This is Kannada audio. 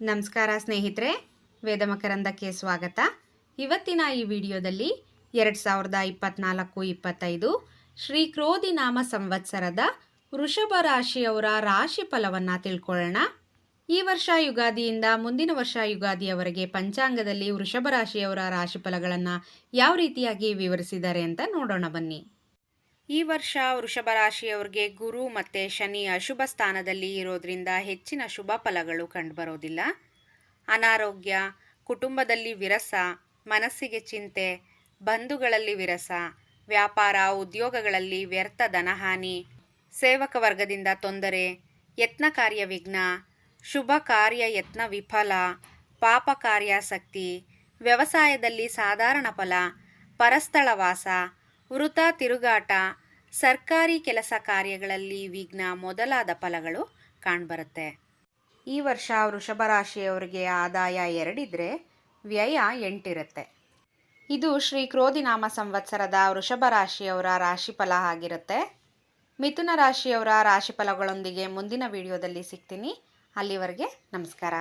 ನಮಸ್ಕಾರ ಸ್ನೇಹಿತರೆ ವೇದಮಕರಂದಕ್ಕೆ ಸ್ವಾಗತ. ಇವತ್ತಿನ ಈ ವಿಡಿಯೋದಲ್ಲಿ ಎರಡು ಸಾವಿರದ ಇಪ್ಪತ್ನಾಲ್ಕು ಇಪ್ಪತ್ತೈದು ಶ್ರೀ ಕ್ರೋಧಿ ನಾಮ ಸಂವತ್ಸರದ ವೃಷಭ ರಾಶಿಯವರ ರಾಶಿ ಫಲವನ್ನು ತಿಳ್ಕೊಳ್ಳೋಣ. ಈ ವರ್ಷ ಯುಗಾದಿಯಿಂದ ಮುಂದಿನ ವರ್ಷ ಯುಗಾದಿಯವರೆಗೆ ಪಂಚಾಂಗದಲ್ಲಿ ವೃಷಭ ರಾಶಿಯವರ ರಾಶಿ ಫಲಗಳನ್ನು ಯಾವ ರೀತಿಯಾಗಿ ವಿವರಿಸಿದ್ದಾರೆ ಅಂತ ನೋಡೋಣ ಬನ್ನಿ. ಈ ವರ್ಷ ವೃಷಭ ರಾಶಿಯವರಿಗೆ ಗುರು ಮತ್ತು ಶನಿ ಅಶುಭ ಸ್ಥಾನದಲ್ಲಿ ಇರೋದ್ರಿಂದ ಹೆಚ್ಚಿನ ಶುಭ ಫಲಗಳು ಕಂಡುಬರೋದಿಲ್ಲ. ಅನಾರೋಗ್ಯ, ಕುಟುಂಬದಲ್ಲಿ ವಿರಸ, ಮನಸ್ಸಿಗೆ ಚಿಂತೆ, ಬಂಧುಗಳಲ್ಲಿ ವಿರಸ, ವ್ಯಾಪಾರ, ಉದ್ಯೋಗಗಳಲ್ಲಿ ವ್ಯರ್ಥ ಧನಹಾನಿ ಸೇವಕ ವರ್ಗದಿಂದ ತೊಂದರೆ, ಯತ್ನ ಕಾರ್ಯ ವಿಘ್ನ, ಶುಭ ಕಾರ್ಯ ಯತ್ನ ವಿಫಲ, ಪಾಪ ಕಾರ್ಯಾಸಕ್ತಿ, ವ್ಯವಸಾಯದಲ್ಲಿ ಸಾಧಾರಣ ಫಲ, ಪರಸ್ಥಳ ವಾಸ ವೃತ ತಿರುಗಾಟ, ಸರ್ಕಾರಿ ಕೆಲಸ ಕಾರ್ಯಗಳಲ್ಲಿ ವಿಘ್ನ ಮೊದಲಾದ ಫಲಗಳು ಕಾಣ್ಬರುತ್ತೆ. ಈ ವರ್ಷ ವೃಷಭ ರಾಶಿಯವರಿಗೆ ಆದಾಯ ಎರಡಿದ್ರೆ ವ್ಯಯ ಎಂಟಿರುತ್ತೆ. ಇದು ಶ್ರೀ ಕ್ರೋಧಿನಾಮ ಸಂವತ್ಸರದ ವೃಷಭ ರಾಶಿಯವರ ರಾಶಿಫಲ ಆಗಿರುತ್ತೆ. ಮಿಥುನ ರಾಶಿಯವರ ರಾಶಿಫಲಗಳೊಂದಿಗೆ ಮುಂದಿನ ವಿಡಿಯೋದಲ್ಲಿ ಸಿಗ್ತೀನಿ. ಅಲ್ಲಿವರೆಗೆ ನಮಸ್ಕಾರ.